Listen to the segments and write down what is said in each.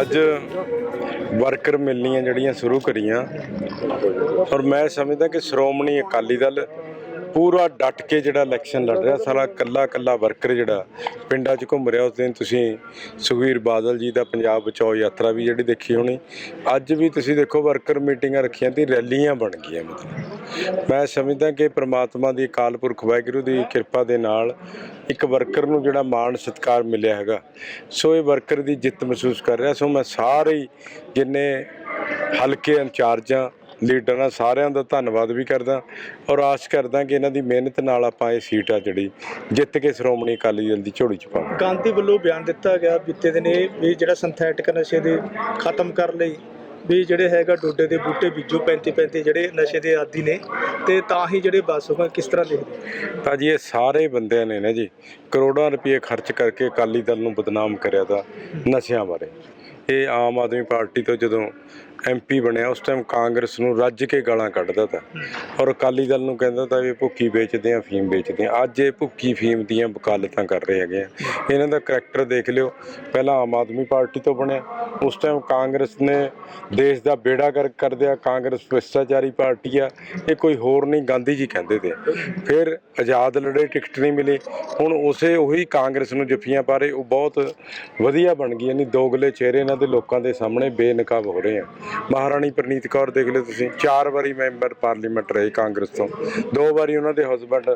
ਅੱਜ ਵਰਕਰ ਮਿਲਣੀਆਂ ਜਿਹੜੀਆਂ ਸ਼ੁਰੂ ਕਰੀਆਂ। ਔਰ ਮੈਂ ਸਮਝਦਾ ਕਿ ਸ਼੍ਰੋਮਣੀ ਅਕਾਲੀ ਦਲ ਪੂਰਾ ਡਟ ਕੇ ਜਿਹੜਾ ਇਲੈਕਸ਼ਨ ਲੜ ਰਿਹਾ, ਸਾਰਾ ਕੱਲਾ ਕੱਲਾ ਵਰਕਰ ਜਿਹੜਾ ਪਿੰਡਾਂ 'ਚ ਘੁੰਮ ਰਿਹਾ, ਉਸ ਦਿਨ ਤੁਸੀਂ ਸੁਖਵੀਰ ਬਾਦਲ ਜੀ ਦਾ ਪੰਜਾਬ ਬਚਾਓ ਯਾਤਰਾ ਵੀ ਜਿਹੜੀ ਦੇਖੀ ਹੋਣੀ। ਅੱਜ ਵੀ ਤੁਸੀਂ ਦੇਖੋ ਵਰਕਰ ਮੀਟਿੰਗਾਂ ਰੱਖੀਆਂ ਤੇ ਰੈਲੀਆਂ ਬਣ ਗਈਆਂ ਮਤਲਬ। ਮੈਂ ਸਮਝਦਾ ਕਿ ਪ੍ਰਮਾਤਮਾ ਦੀ ਅਕਾਲ ਪੁਰਖ ਵਾਹਿਗੁਰੂ ਦੀ ਕਿਰਪਾ ਦੇ ਨਾਲ ਇੱਕ ਵਰਕਰ ਨੂੰ ਜਿਹੜਾ ਮਾਣ ਸਤਿਕਾਰ ਮਿਲਿਆ ਹੈਗਾ, ਸੋ ਇਹ ਵਰਕਰ ਦੀ ਜਿੱਤ ਮਹਿਸੂਸ ਕਰ ਰਿਹਾ। ਸੋ ਮੈਂ ਸਾਰੇ ਹੀ ਜਿੰਨੇ ਹਲਕੇ ਇੰਚਾਰਜਾਂ ਲੀਡਰਾਂ ਸਾਰਿਆਂ ਦਾ ਧੰਨਵਾਦ ਵੀ ਕਰਦਾ ਔਰ ਆਸ ਕਰਦਾ ਕਿ ਇਹਨਾਂ ਦੀ ਮਿਹਨਤ ਨਾਲ ਆਪਾਂ ਇਹ ਸੀਟ ਆ ਜਿਹੜੀ ਜਿੱਤ ਕੇ ਸ਼੍ਰੋਮਣੀ ਅਕਾਲੀ ਦਲ ਦੀ ਝੋਲੀ ਚ ਪਾਵਾਂਗੇ। ਗਾਂਧੀ ਵੱਲੋਂ ਬਿਆਨ ਦਿੱਤਾ ਗਿਆ ਬੀਤੇ ਦਿਨੇ ਵੀ ਜਿਹੜਾ ਸਿੰਥੈਟਿਕ ਨਸ਼ੇ ਦੇ ਖਤਮ ਕਰਨ ਲਈ ਵੀ ਜਿਹੜੇ ਹੈਗਾ ਡੋਡੇ ਦੇ ਬੂਟੇ ਬੀਜੋ 35 35 ਜਿਹੜੇ ਨਸ਼ੇ ਦੇ ਆਦੀ ਨੇ ਤੇ ਤਾਂ ਹੀ ਜਿਹੜੇ ਬਸ ਹੋਗਾ ਕਿਸ ਤਰ੍ਹਾਂ ਦੇਖਦੇ ਤਾਂ ਜੀ ਇਹ ਸਾਰੇ ਬੰਦਿਆਂ ਨੇ ਨਾ ਜੀ ਕਰੋੜਾਂ ਰੁਪਏ ਖਰਚ ਕਰਕੇ ਅਕਾਲੀ ਦਲ ਨੂੰ ਬਦਨਾਮ ਕਰਿਆ ਦਾ ਨਸ਼ਿਆਂ ਬਾਰੇ। ਇਹ ਆਮ ਆਦਮੀ ਪਾਰਟੀ ਤੋਂ ਜਦੋਂ ਐਮਪੀ ਬਣਿਆ, ਉਸ ਟਾਈਮ ਕਾਂਗਰਸ ਨੂੰ ਰੱਜ ਕੇ ਗਾਲਾਂ ਕੱਢਦਾ ਤਾ। ਔਰ ਅਕਾਲੀ ਦਲ ਨੂੰ ਕਹਿੰਦਾ ਤਾ ਵੀ ਭੁੱਕੀ ਵੇਚਦੇ ਆ, ਫੀਮ ਵੇਚਦੇ ਆ। ਅੱਜ ਇਹ ਭੁੱਕੀ ਫੀਮ ਦੀਆਂ ਵਕਾਲਤਾਂ ਕਰ ਰਹੇ ਹੈਗੇ ਆ। ਇਹਨਾਂ ਦਾ ਕਰੈਕਟਰ ਦੇਖ ਲਿਓ। ਪਹਿਲਾਂ ਆਮ ਆਦਮੀ ਪਾਰਟੀ ਤੋਂ ਬਣਿਆ। ਉਸ ਟਾਈਮ ਕਾਂਗਰਸ ਨੇ ਦੇਸ਼ ਦਾ ਬੇੜਾ ਗਰਕ ਕਰ ਦਿਆ। ਕਾਂਗਰਸ ਭ੍ਰਿਸ਼ਟਾਚਾਰੀ ਪਾਰਟੀ ਆ। ਇਹ ਕੋਈ ਹੋਰ ਨਹੀਂ, ਗਾਂਧੀ ਜੀ ਕਹਿੰਦੇ ਤੇ। ਫਿਰ ਆਜ਼ਾਦ ਲੜੇ, ਟਿਕਟ ਨਹੀਂ ਮਿਲੀ। ਹੁਣ ਉਸੇ ਉਹੀ ਕਾਂਗਰਸ ਨੂੰ ਜੱਫੀਆਂ ਪਾ ਰਹੇ। ਉਹ ਬਹੁਤ ਵਧੀਆ ਬਣ ਗਈ, ਯਾਨੀ ਦੋਗਲੇ ਚਿਹਰੇ ਇਹਨਾਂ ਦੇ ਲੋਕਾਂ ਦੇ ਸਾਹਮਣੇ ਬੇਨਕਾਬ ਹੋ ਰਹੇ ਆ। ਮਹਾਰਾਣੀ ਪ੍ਰਨੀਤ ਕੌਰ ਦੇਖ ਲਿਓ ਤੁਸੀਂ, ਚਾਰ ਵਾਰੀ ਮੈਂਬਰ ਪਾਰਲੀਮੈਂਟ ਰਹੇ ਕਾਂਗਰਸ ਤੋਂ। ਦੋ ਵਾਰੀ ਉਹਨਾਂ ਦੇ ਹਸਬੰਡ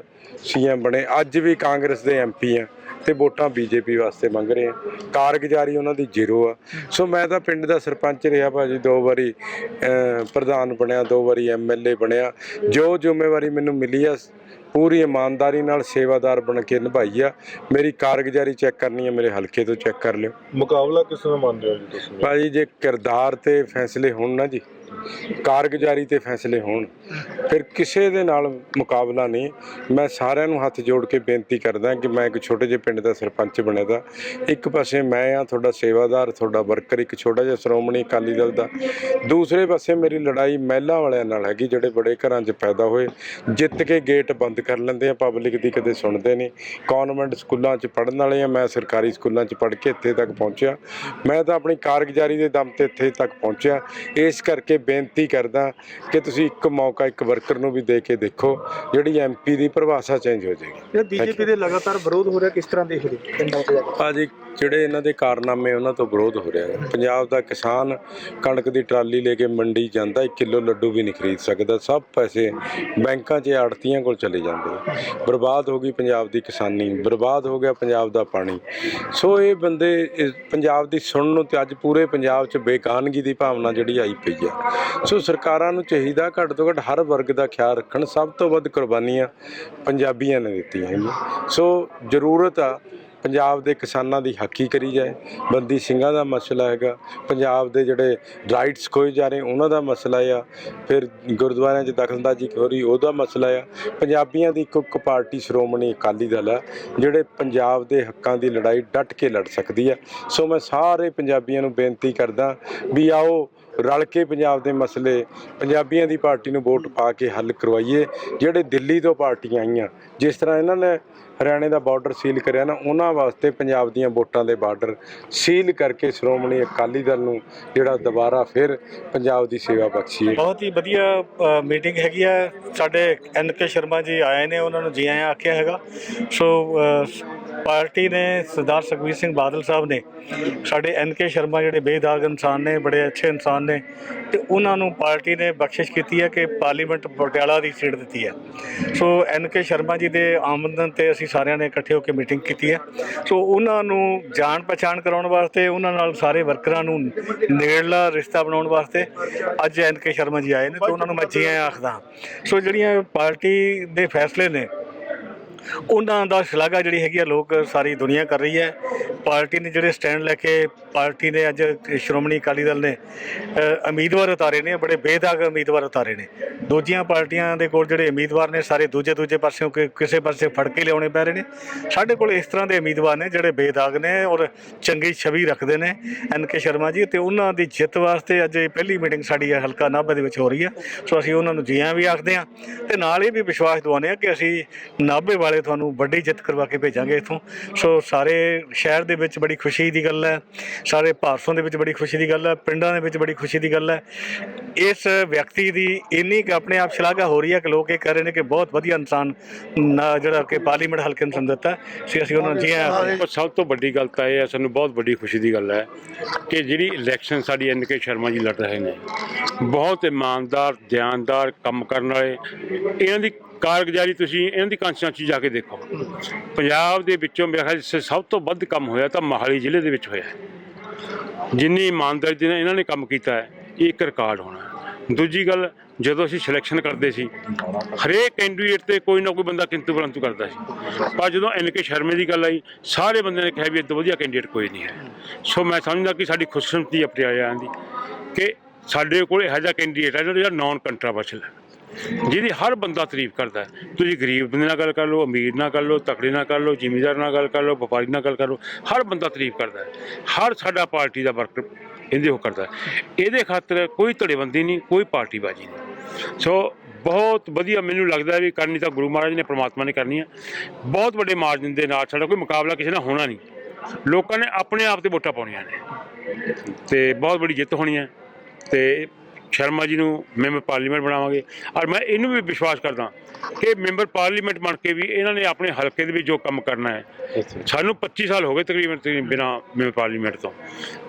ਸੀਐਮ ਬਣੇ, ਅੱਜ ਵੀ ਕਾਂਗਰਸ ਦੇ ਐਮਪੀ ਆ ਤੇ ਵੋਟਾਂ ਬੀਜੇਪੀ ਵਾਸਤੇ ਮੰਗ ਰਹੇ ਆ। ਕਾਰਗੁਜ਼ਾਰੀ ਉਹਨਾਂ ਦੀ ਜ਼ੀਰੋ ਆ। ਸੋ ਮੈਂ ਤਾਂ ਪਿੰਡ ਦਾ ਸਰਪੰਚ ਰਿਹਾ ਭਾਜੀ, ਦੋ ਵਾਰੀ ਪ੍ਰਧਾਨ ਬਣਿਆ, ਦੋ ਵਾਰੀ ਐਮਐਲਏ ਬਣਿਆ। ਜੋ ਜ਼ਿੰਮੇਵਾਰੀ ਮੈਨੂੰ ਮਿਲੀ ਆ ਪੂਰੀ ਇਮਾਨਦਾਰੀ ਨਾਲ ਸੇਵਾਦਾਰ ਬਣ ਕੇ ਨਿਭਾਈ ਆ। ਮੇਰੀ ਕਾਰਗੁਜ਼ਾਰੀ ਚੈੱਕ ਕਰਨੀ ਆ ਮੇਰੇ ਹਲਕੇ ਤੋਂ ਚੈੱਕ ਕਰ ਲਿਓ। ਮੁਕਾਬਲਾ ਕਿਸ ਨੂੰ ਮੰਨਦੇ ਹੋ ਜੀ ਤੁਸੀਂ? ਭਾਜੀ ਜੇ ਕਿਰਦਾਰ ਤੇ ਫੈਸਲੇ ਹੋਣ ਨਾ ਜੀ ਕਾਰਗੁਜ਼ਾਰੀ ਤੇ ਫੈਸਲੇ ਹੋਣ। ਫਿਰ ਕਿਸੇ ਦੇ ਨਾਲ ਮੁਕਾਬਲਾ ਨਹੀਂ। ਮੈਂ ਸਾਰਿਆਂ ਨੂੰ ਹੱਥ ਜੋੜ ਕੇ ਬੇਨਤੀ ਕਰਦਾ ਕਿ ਮੈਂ ਇੱਕ ਛੋਟੇ ਜਿਹੇ ਪਿੰਡ ਦਾ ਸਰਪੰਚ ਬਣਿਆ ਦਾ। ਇੱਕ ਪਾਸੇ ਮੈਂ ਆ, ਤੁਹਾਡਾ ਸੇਵਾਦਾਰ, ਤੁਹਾਡਾ ਵਰਕਰ, ਇੱਕ ਛੋਟਾ ਜਿਹਾ ਸ਼੍ਰੋਮਣੀ ਅਕਾਲੀ ਦਲ ਦਾ। ਦੂਸਰੇ ਪਾਸੇ ਮੇਰੀ ਲੜਾਈ ਮਹਿਲਾ ਵਾਲਿਆਂ ਨਾਲ ਹੈਗੀ, ਜਿਹੜੇ ਬੜੇ ਘਰਾਂ 'ਚ ਪੈਦਾ ਹੋਏ। ਜਿੱਤ ਕੇ ਗੇਟ ਬੰਦ ਕਰ ਲੈਂਦੇ ਆ, ਪਬਲਿਕ ਦੀ ਕਦੇ ਸੁਣਦੇ ਨਹੀਂ। ਕਨਵੈਂਟ ਸਕੂਲਾਂ 'ਚ ਪੜ੍ਹਨ ਵਾਲੇ ਆ, ਮੈਂ ਸਰਕਾਰੀ ਸਕੂਲਾਂ 'ਚ ਪੜ੍ਹ ਕੇ ਇੱਥੇ ਤੱਕ ਪਹੁੰਚਿਆ। ਮੈਂ ਤਾਂ ਆਪਣੀ ਕਾਰਗੁਜ਼ਾਰੀ ਦੇ ਦਮ ਤੇ ਇੱਥੇ ਤੱਕ ਪਹੁੰਚਿਆ। ਇਸ ਕਰਕੇ ਬੇਨਤੀ ਕਰਦਾ ਕਿ ਤੁਸੀਂ ਇੱਕ ਮੌਕਾ ਇੱਕ ਵਰਕਰ ਨੂੰ ਵੀ ਦੇ ਕੇ ਦੇਖੋ ਜਿਹੜੀ ਐਮਪੀ ਦੀ ਪਰਿਭਾਸ਼ਾ ਚੇਂਜ ਹੋ ਜਾਏਗੀ। ਜਿਹੜਾ ਬੀਜੇਪੀ ਦੇ ਲਗਾਤਾਰ ਵਿਰੋਧ ਹੋ ਰਿਹਾ ਕਿਸ ਤਰ੍ਹਾਂ ਦੇਖਦੇ ਪਿੰਡਾਂ 'ਚ ਜਾ ਕੇ ਭਾਜੀ ਜਿਹੜੇ ਇਹਨਾਂ ਦੇ ਕਾਰਨਾਮੇ ਉਹਨਾਂ ਤੋਂ ਵਿਰੋਧ ਹੋ ਰਿਹਾ ਹੈ। ਪੰਜਾਬ ਦਾ ਕਿਸਾਨ ਕਣਕ ਦੀ ਟਰਾਲੀ ਲੈ ਕੇ ਮੰਡੀ ਜਾਂਦਾ 1 ਕਿਲੋ ਲੱਡੂ ਵੀ ਨਹੀਂ ਖਰੀਦ ਸਕਦਾ। ਸਭ ਪੈਸੇ ਬੈਂਕਾਂ 'ਚ ਆੜਤੀਆਂ ਕੋਲ ਚਲੇ ਜਾਂਦੇ। ਬਰਬਾਦ ਹੋ ਗਈ ਪੰਜਾਬ ਦੀ ਕਿਸਾਨੀ ਬਰਬਾਦ ਹੋ ਗਿਆ ਪੰਜਾਬ ਦਾ ਪਾਣੀ। ਸੋ ਇਹ ਬੰਦੇ ਪੰਜਾਬ ਦੀ ਸੁਣਨ ਨੂੰ ਤੇ ਅੱਜ ਪੂਰੇ ਪੰਜਾਬ 'ਚ ਬੇਕਾਨਗੀ ਦੀ ਭਾਵਨਾ ਜਿਹੜੀ ਆਈ ਪਈ ਆ। ਸੋ ਸਰਕਾਰਾਂ ਨੂੰ ਚਾਹੀਦਾ ਘੱਟ ਤੋਂ ਘੱਟ ਹਰ ਵਰਗ ਦਾ ਖਿਆਲ ਰੱਖਣ, ਸਭ ਤੋਂ ਵੱਧ ਕੁਰਬਾਨੀਆਂ ਪੰਜਾਬੀਆਂ ਨੇ ਦਿੱਤੀਆਂ ਹੈਗੀਆਂ। ਸੋ ਜ਼ਰੂਰਤ ਆ ਪੰਜਾਬ ਦੇ ਕਿਸਾਨਾਂ ਦੀ ਹੱਕੀ ਕਰੀ ਜਾਏ। ਬੰਦੀ ਸਿੰਘਾਂ ਦਾ ਮਸਲਾ ਹੈਗਾ। ਪੰਜਾਬ ਦੇ ਜਿਹੜੇ ਰਾਈਟਸ ਖੋਏ ਜਾ ਰਹੇ, ਉਹਨਾਂ ਦਾ ਮਸਲਾ ਆ। ਫਿਰ ਗੁਰਦੁਆਰਿਆਂ 'ਚ ਦਖਲਅੰਦਾਜ਼ੀ ਹੋ ਰਹੀ, ਉਹਦਾ ਮਸਲਾ ਆ। ਪੰਜਾਬੀਆਂ ਦੀ ਇੱਕੋ ਇੱਕ ਪਾਰਟੀ ਸ਼੍ਰੋਮਣੀ ਅਕਾਲੀ ਦਲ ਆ, ਜਿਹੜੇ ਪੰਜਾਬ ਦੇ ਹੱਕਾਂ ਦੀ ਲੜਾਈ ਡਟ ਕੇ ਲੜ ਸਕਦੀ ਆ। ਸੋ ਮੈਂ ਸਾਰੇ ਪੰਜਾਬੀਆਂ ਨੂੰ ਬੇਨਤੀ ਕਰਦਾ ਵੀ ਆਓ ਰਲ ਕੇ ਪੰਜਾਬ ਦੇ ਮਸਲੇ, ਪੰਜਾਬੀਆਂ ਦੀ ਪਾਰਟੀ ਨੂੰ ਵੋਟ ਪਾ ਕੇ ਹੱਲ ਕਰਵਾਈਏ। ਜਿਹੜੇ ਦਿੱਲੀ ਤੋਂ ਪਾਰਟੀਆਂ ਆਈਆਂ, ਜਿਸ ਤਰ੍ਹਾਂ ਇਹਨਾਂ ਨੇ ਹਰਿਆਣੇ ਦਾ ਬਾਰਡਰ ਸੀਲ ਕਰਿਆ ਨਾ, ਉਹਨਾਂ ਵਾਸਤੇ ਪੰਜਾਬ ਦੀਆਂ ਵੋਟਾਂ ਦੇ ਬਾਰਡਰ ਸੀਲ ਕਰਕੇ ਸ਼੍ਰੋਮਣੀ ਅਕਾਲੀ ਦਲ ਨੂੰ ਜਿਹੜਾ ਦੁਬਾਰਾ ਫਿਰ ਪੰਜਾਬ ਦੀ ਸੇਵਾ ਬਖਸ਼ੀਏ। ਬਹੁਤ ਹੀ ਵਧੀਆ ਮੀਟਿੰਗ ਹੈਗੀ ਆ। ਸਾਡੇ ਐਨ ਕੇ ਸ਼ਰਮਾ ਜੀ ਆਏ ਨੇ, ਉਹਨਾਂ ਨੂੰ ਜੀ ਆਇਆਂ ਆਖਿਆ ਹੈਗਾ। ਸੋ ਪਾਰਟੀ ਨੇ ਸਰਦਾਰ ਸੁਖਬੀਰ ਸਿੰਘ ਬਾਦਲ ਸਾਹਿਬ ਨੇ ਸਾਡੇ ਐਨ ਕੇ ਸ਼ਰਮਾ ਜਿਹੜੇ ਬੇਦਾਗ ਇਨਸਾਨ ਨੇ, ਬੜੇ ਅੱਛੇ ਇਨਸਾਨ ਨੇ ਤੇ ਉਹਨਾਂ ਨੂੰ ਪਾਰਟੀ ਨੇ ਬਖਸ਼ਿਸ਼ ਕੀਤੀ ਹੈ ਕਿ ਪਾਰਲੀਮੈਂਟ ਪਟਿਆਲਾ ਦੀ ਸੀਟ ਦਿੱਤੀ ਹੈ। ਸੋ ਐਨ ਕੇ ਸ਼ਰਮਾ ਜੀ ਦੇ ਆਮਦਨ ਤੇ ਅਸੀਂ ਸਾਰਿਆਂ ਨੇ ਇਕੱਠੇ ਹੋ ਕੇ ਮੀਟਿੰਗ ਕੀਤੀ ਹੈ। ਸੋ ਉਹਨਾਂ ਨੂੰ ਜਾਣ ਪਛਾਣ ਕਰਾਉਣ ਵਾਸਤੇ, ਉਹਨਾਂ ਨਾਲ ਸਾਰੇ ਵਰਕਰਾਂ ਨੂੰ ਨੇੜਲਾ ਰਿਸ਼ਤਾ ਬਣਾਉਣ ਵਾਸਤੇ ਅੱਜ ਐਨ ਕੇ ਸ਼ਰਮਾ ਜੀ ਆਏ ਨੇ ਤੇ ਉਹਨਾਂ ਨੂੰ ਮੈਂ ਜੀ ਆਇਆਂ ਆਖਦਾ ਸੋ ਜਿਹੜੀਆਂ ਪਾਰਟੀ ਦੇ ਫੈਸਲੇ ਨੇ ਉਹਨਾਂ ਦਾ ਸ਼ਲਾਘਾ ਜਿਹੜੀ ਹੈਗੀ ਆ ਲੋਕ ਸਾਰੀ ਦੁਨੀਆ ਕਰ ਰਹੀ ਹੈ। ਪਾਰਟੀ ਨੇ ਜਿਹੜੇ ਸਟੈਂਡ ਲੈ ਕੇ ਪਾਰਟੀ ਨੇ ਅੱਜ ਸ਼੍ਰੋਮਣੀ ਅਕਾਲੀ ਦਲ ਨੇ ਉਮੀਦਵਾਰ ਉਤਾਰੇ ਨੇ, ਬੜੇ ਬੇਦਾਗ ਉਮੀਦਵਾਰ ਉਤਾਰੇ ਨੇ। ਦੂਜੀਆਂ ਪਾਰਟੀਆਂ ਦੇ ਕੋਲ ਜਿਹੜੇ ਉਮੀਦਵਾਰ ਨੇ, ਸਾਰੇ ਦੂਜੇ ਦੂਜੇ ਪਾਸਿਓਂ ਕਿ- ਕਿਸੇ ਪਾਸੇ ਫੜ ਕੇ ਲਿਆਉਣੇ ਪੈ ਰਹੇ ਨੇ। ਸਾਡੇ ਕੋਲ ਇਸ ਤਰ੍ਹਾਂ ਦੇ ਉਮੀਦਵਾਰ ਨੇ ਜਿਹੜੇ ਬੇਦਾਗ ਨੇ ਔਰ ਚੰਗੀ ਛਵੀ ਰੱਖਦੇ ਨੇ, ਐਨ ਕੇ ਸ਼ਰਮਾ ਜੀ, ਤੇ ਉਹਨਾਂ ਦੀ ਜਿੱਤ ਵਾਸਤੇ ਅੱਜ ਇਹ ਪਹਿਲੀ ਮੀਟਿੰਗ ਸਾਡੀ ਇਹ ਹਲਕਾ ਨਾਭਾ ਦੇ ਵਿੱਚ ਹੋ ਰਹੀ ਹੈ ਸੋ ਅਸੀਂ ਉਹਨਾਂ ਨੂੰ ਜੀਆਂ ਵੀ ਆਖਦੇ ਹਾਂ, ਤੇ ਨਾਲ ਇਹ ਵੀ ਵਿਸ਼ਵਾਸ ਦਿਵਾਉਂਦੇ ਹਾਂ ਕਿ ਅਸੀਂ ਨਾਭੇ ਵਾਲੇ ਤੁਹਾਨੂੰ ਵੱਡੀ ਜਿੱਤ ਕਰਵਾ ਕੇ ਭੇਜਾਂਗੇ ਇੱਥੋਂ। ਸੋ ਸਾਰੇ ਸ਼ਹਿਰ ਦੇ ਵਿੱਚ ਬੜੀ ਖੁਸ਼ੀ ਦੀ ਗੱਲ ਹੈ ਸਾਰੇ ਭਾਰਤੋਂ ਦੇ ਵਿੱਚ ਬੜੀ ਖੁਸ਼ੀ ਦੀ ਗੱਲ ਹੈ, ਪਿੰਡਾਂ ਦੇ ਵਿੱਚ ਬੜੀ ਖੁਸ਼ੀ ਦੀ ਗੱਲ ਹੈ। ਇਸ ਵਿਅਕਤੀ ਦੀ ਇੰਨੀ ਕੁ ਆਪਣੇ ਆਪ ਸ਼ਲਾਘਾ ਹੋ ਰਹੀ ਹੈ ਕਿ ਲੋਕ ਇਹ ਕਹਿ ਰਹੇ ਨੇ ਕਿ ਬਹੁਤ ਵਧੀਆ ਇਨਸਾਨ ਨਾ ਜਿਹੜਾ ਕਿ ਪਾਰਲੀਮੈਂਟ ਹਲਕੇ ਨੂੰ ਸਾਨੂੰ ਸੀ ਅਸੀਂ ਉਹਨਾਂ ਨੂੰ ਜੀ ਆਇਆਂ ਸਭ ਤੋਂ ਵੱਡੀ ਗੱਲ ਤਾਂ ਇਹ ਹੈ, ਸਾਨੂੰ ਬਹੁਤ ਵੱਡੀ ਖੁਸ਼ੀ ਦੀ ਗੱਲ ਹੈ ਕਿ ਜਿਹੜੀ ਇਲੈਕਸ਼ਨ ਸਾਡੀ ਐਨ ਕੇ ਸ਼ਰਮਾ ਜੀ ਲੜ ਰਹੇ ਨੇ, ਬਹੁਤ ਇਮਾਨਦਾਰ ਧਿਆਨਦਾਰ ਕੰਮ ਕਰਨ ਵਾਲੇ, ਇਹਨਾਂ ਦੀ ਕਾਰਗੁਜ਼ਾਰੀ ਤੁਸੀਂ ਇਹਨਾਂ ਦੀ ਕੰਸਟੀਟਿਊਂਸੀ ਜਾ ਕੇ ਦੇਖੋ। ਪੰਜਾਬ ਦੇ ਵਿੱਚੋਂ ਮੇਰਾ ਖਿਆਲ ਸਭ ਤੋਂ ਵੱਧ ਕੰਮ ਹੋਇਆ ਤਾਂ ਮੋਹਾਲੀ ਜ਼ਿਲ੍ਹੇ ਦੇ ਵਿੱਚ ਹੋਇਆ ਜਿੰਨੀ ਇਮਾਨਦਾਰੀ ਦੇ ਨਾਲ ਇਹਨਾਂ ਨੇ ਕੰਮ ਕੀਤਾ ਹੈ, ਇਹ ਇੱਕ ਰਿਕਾਰਡ ਹੋਣਾ ਹੈ। ਦੂਜੀ ਗੱਲ, ਜਦੋਂ ਅਸੀਂ ਸਿਲੈਕਸ਼ਨ ਕਰਦੇ ਸੀ, ਹਰੇਕ ਕੈਂਡੀਡੇਟ ਤੇ ਕੋਈ ਨਾ ਕੋਈ ਬੰਦਾ ਕਿੰਤੂ ਪਰੰਤੂ ਕਰਦਾ ਸੀ। ਪਰ ਜਦੋਂ ਐਨ ਕੇ ਸ਼ਰਮੇ ਦੀ ਗੱਲ ਆਈ, ਸਾਰੇ ਬੰਦਿਆਂ ਨੇ ਕਿਹਾ ਵੀ ਇਹ ਵਧੀਆ ਕੈਂਡੀਡੇਟ ਕੋਈ ਨਹੀਂ ਹੈ। ਸੋ ਮੈਂ ਸਮਝਦਾ ਕਿ ਸਾਡੀ ਖੁਸ਼ਕਿਸਮਤੀ ਹੈ ਆਉਣ ਦੀ ਕਿ ਸਾਡੇ ਕੋਲ ਇਹੋ ਜਿਹਾ ਕੈਂਡੀਡੇਟ ਹੈ ਜਿਹੜਾ ਨਾਨ ਕੰਟਰਾਵਰਸ਼ਲ ਹੈ। ਜਿਹਦੀ ਹਰ ਬੰਦਾ ਤਾਰੀਫ ਕਰਦਾ ਹੈ। ਤੁਸੀਂ ਗਰੀਬ ਬੰਦੇ ਨਾਲ ਗੱਲ ਕਰ ਲਓ, ਅਮੀਰ ਨਾਲ ਕਰ ਲਓ, ਤਕੜੇ ਨਾਲ ਕਰ ਲਓ, ਜ਼ਿਮੀਂਦਾਰ ਨਾਲ ਗੱਲ ਕਰ ਲਓ, ਵਪਾਰੀ ਨਾਲ ਗੱਲ ਕਰ ਲਓ, ਹਰ ਬੰਦਾ ਤਾਰੀਫ ਕਰਦਾ ਹੈ। ਹਰ ਸਾਡਾ ਪਾਰਟੀ ਦਾ ਵਰਕਰ ਇਹਦੇ ਉਹ ਕਰਦਾ ਇਹਦੇ ਖਾਤਰ ਕੋਈ ਧੜੇਬੰਦੀ ਨਹੀਂ, ਕੋਈ ਪਾਰਟੀਬਾਜ਼ੀ ਨਹੀਂ। ਸੋ ਬਹੁਤ ਵਧੀਆ ਮੈਨੂੰ ਲੱਗਦਾ ਵੀ ਕਰਨੀ ਤਾਂ ਗੁਰੂ ਮਹਾਰਾਜ ਨੇ, ਪ੍ਰਮਾਤਮਾ ਨੇ ਕਰਨੀ ਹੈ। ਬਹੁਤ ਵੱਡੇ ਮਾਰਜਨ ਦੇ ਨਾਲ ਸਾਡਾ ਕੋਈ ਮੁਕਾਬਲਾ ਕਿਸੇ ਨਾਲ ਹੋਣਾ ਨਹੀਂ। ਲੋਕਾਂ ਨੇ ਆਪਣੇ ਆਪ ਤੇ ਵੋਟਾਂ ਪਾਉਣੀਆਂ ਨੇ। ਤੇ ਬਹੁਤ ਵੱਡੀ ਜਿੱਤ ਹੋਣੀ ਹੈ। ਤੇ ਸ਼ਰਮਾ ਜੀ ਨੂੰ ਮੈਂਬਰ ਪਾਰਲੀਮੈਂਟ ਬਣਾਵਾਂਗੇ। ਔਰ ਮੈਂ ਇਹਨੂੰ ਵੀ ਵਿਸ਼ਵਾਸ ਕਰਦਾ ਕਿ ਮੈਂਬਰ ਪਾਰਲੀਮੈਂਟ ਬਣ ਕੇ ਵੀ ਇਹਨਾਂ ਨੇ ਆਪਣੇ ਹਲਕੇ ਦੇ ਵਿੱਚ ਜੋ ਕੰਮ ਕਰਨਾ ਹੈ ਸਾਨੂੰ 25 ਸਾਲ ਹੋ ਗਏ ਤਕਰੀਬਨ ਬਿਨਾਂ ਮੈਂਬਰ ਪਾਰਲੀਮੈਂਟ ਤੋਂ।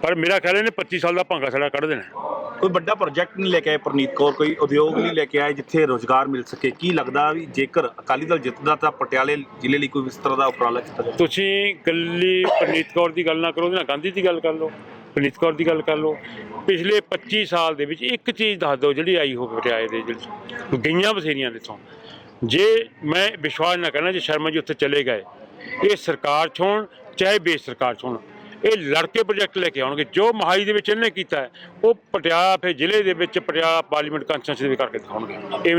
ਪਰ ਮੇਰਾ ਖਿਆਲ ਇਹਨੇ 25 ਸਾਲ ਦਾ ਭਾਂਗਾ ਸਾਡਾ ਕੱਢ ਦੇਣਾ। ਕੋਈ ਵੱਡਾ ਪ੍ਰੋਜੈਕਟ ਨਹੀਂ ਲੈ ਕੇ ਆਏ ਪ੍ਰਨੀਤ ਕੌਰ ਕੋਈ ਉਦਯੋਗ ਨਹੀਂ ਲੈ ਕੇ ਆਏ ਜਿੱਥੇ ਰੋਜ਼ਗਾਰ ਮਿਲ ਸਕੇ। ਕੀ ਲੱਗਦਾ ਵੀ ਜੇਕਰ ਅਕਾਲੀ ਦਲ ਜਿੱਤਦਾ ਤਾਂ ਪਟਿਆਲੇ ਜ਼ਿਲ੍ਹੇ ਲਈ ਕੋਈ ਇਸ ਤਰ੍ਹਾਂ ਦਾ ਉਪਰਾਲਾ ਕੀਤਾ ਜਾਵੇ? ਤੁਸੀਂ ਗੱਲੀ ਪ੍ਰਨੀਤ ਕੌਰ ਦੀ ਗੱਲ ਨਾ ਕਰੋ ਨਾਲ ਗਾਂਧੀ ਦੀ ਗੱਲ ਕਰ ਲਓ। ਪ੍ਰਨੀਤ ਕੌਰ ਦੀ ਗੱਲ ਕਰ ਲਓ। ਪਿਛਲੇ 25 ਸਾਲ ਦੇ ਵਿੱਚ ਇੱਕ ਚੀਜ਼ ਦੱਸ ਦਿਓ ਜਿਹੜੀ ਆਈ ਹੋਵੇ ਪਟਿਆਲੇ ਦੇ ਜਿਹੜੀ ਗਈਆਂ ਬਥੇਰੀਆਂ ਦੇ ਤੋਂ ਜੇ ਮੈਂ ਵਿਸ਼ਵਾਸ ਨਾ ਕਰਨਾ ਜੇ ਸ਼ਰਮਾ ਜੀ ਉੱਥੇ ਚਲੇ ਗਏ, ਇਹ ਸਰਕਾਰ 'ਚ ਹੋਣ ਚਾਹੇ ਬੇਸ ਸਰਕਾਰ 'ਚ ਹੋਣ ਇਹ ਲੜਕੇ ਪ੍ਰੋਜੈਕਟ ਲੈ ਕੇ ਆਉਣਗੇ। ਜੋ ਮਹਾਈ ਦੇ ਵਿੱਚ ਇਹਨੇ ਕੀਤਾ ਉਹ ਪਟਿਆਲਾ ਫਿਰ ਜ਼ਿਲ੍ਹੇ ਦੇ ਵਿੱਚ ਪਟਿਆਲਾ ਪਾਰਲੀਮੈਂਟ ਕਾਂਸਟੀਚੁਐਂਸੀ ਦੇ ਵਿੱਚ ਕਰਕੇ ਦਿਖਾਉਣਗੇ। ਇਹ